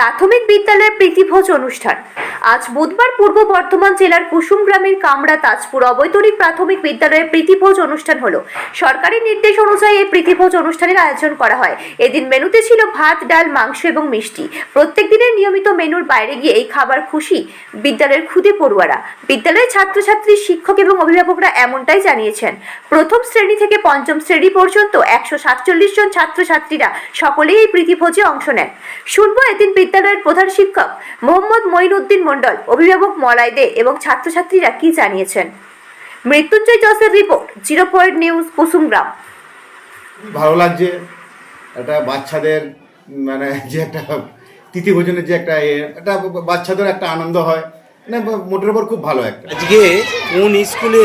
প্রাথমিক বিদ্যালয়ের প্রীতিভোজ অনুষ্ঠান। আজ বুধবার পূর্ব বর্ধমান জেলার কুসুম গ্রামের কামড়া তাজপুর অবৈতনিক প্রাথমিক বিদ্যালয়ের প্রীতিভোজ অনুষ্ঠান হলো। সরকারি নির্দেশ অনুযায়ী এই প্রীতিভোজ অনুষ্ঠানের আয়োজন করা হয়। এদিন মেনুতে ছিল ভাত, ডাল, মাংস এবং মিষ্টি। প্রত্যেক দিনের নিয়মিত মেনুর বাইরে গিয়ে এই খাবার খুশি বিদ্যালয়ের খুদে পড়ুয়ারা। বিদ্যালয়ের ছাত্রছাত্রী, শিক্ষক এবং অভিভাবকরা এমনটাই জানিয়েছেন। প্রথম শ্রেণি থেকে পঞ্চম শ্রেণি পর্যন্ত একশো সাতচল্লিশ জন ছাত্রছাত্রীরা সকলেই এই প্রীতিভোজে অংশ নেন। শুনব এদিন বিদ্যালয়ের প্রধান শিক্ষক মোহাম্মদ মঈনউদ্দিন মণ্ডল অভিভাবক মলয় দে এবং ছাত্রছাত্রীরা কি জানিয়েছেন? Mrityunjay জসের report zero point news Kusumgram. ভালো লাগছে একটা বাচ্চাদের মানে যে একটা তিথি ভোজনের যে একটা এ, একটা বাচ্চাদের একটা আনন্দ হয় মানে মোটের উপর খুব ভালো একটা। আজকে কোন স্কুলে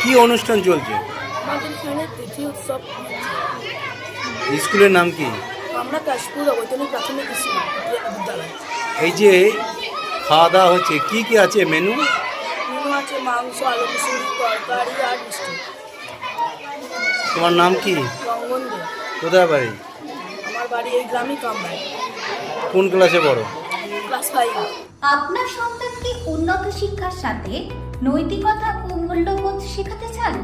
কি অনুষ্ঠান চলছে? স্কুলের নাম কি? আমরা কাশপুর অবৈতনিক প্রাথমিক বিদ্যালয় এই যে খাওয়া দাওয়া হচ্ছে কি কি আছে মেনু? মেনু আছে মাংস আলু কুসুম তরকারি আর মিষ্টি। তোমার নাম কি? কোথায় বাড়ি? আমার বাড়ি এই গ্রামই কামরায়। কোন ক্লাসে পড়ো? Class five. আপনার সন্তানকে উন্নত শিক্ষার সাথে নৈতিকতা ও মূল্যবোধ শেখাতে চান?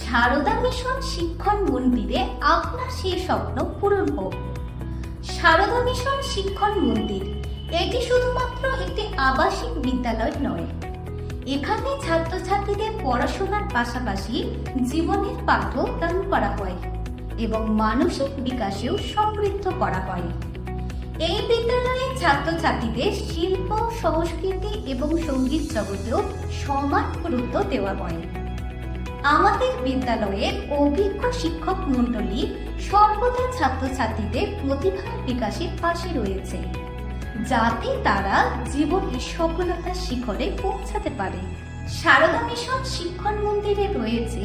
সারদা মিশন শিক্ষণ মন্দিরে আপনার সেই স্বপ্ন পূরণ হোক। সারদা মিশন শিক্ষণ মন্দির। এটি শুধুমাত্র একটি আবাসিক বিদ্যালয় নয়। এখানে ছাত্রছাত্রীদের পড়াশোনার পাশাপাশি জীবনের পাঠও দান করা হয় এবং মানসিক বিকাশেও সমৃদ্ধ করা হয়। এই বিদ্যালয়ে ছাত্রছাত্রীদের শিল্প, সংস্কৃতি এবং সংগীত জগতেও সমান গুরুত্ব দেওয়া হয়। আমাদের বিদ্যালয়ের অভিজ্ঞ শিক্ষক মণ্ডলী সর্বদা ছাত্রছাত্রীদের প্রতিভার বিকাশের পাশে রয়েছে, যাতে তারা জীবনে সফলতার শিখরে পৌঁছাতে পারে। সারদা মিশন শিক্ষণ মন্দিরে রয়েছে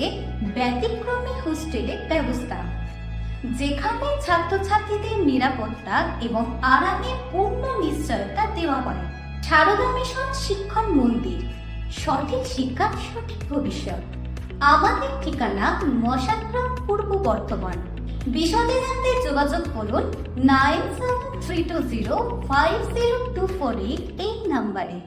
ব্যতিক্রমী হোস্টেলের ব্যবস্থা, যেখানে ছাত্রছাত্রীদের নিরাপত্তা এবং আরামে পূর্ণ নিশ্চয়তা দেওয়া হয়। সারদা মিশন শিক্ষণ মন্দির, সঠিক শিক্ষা সঠিক ভবিষ্যৎ। আমাদের ঠিকানা মশাগ্রাম পূর্ব বর্তমান বিশদে জানতে যোগাযোগ করুন nine seven three two zero five zero two four eight এই নাম্বারে।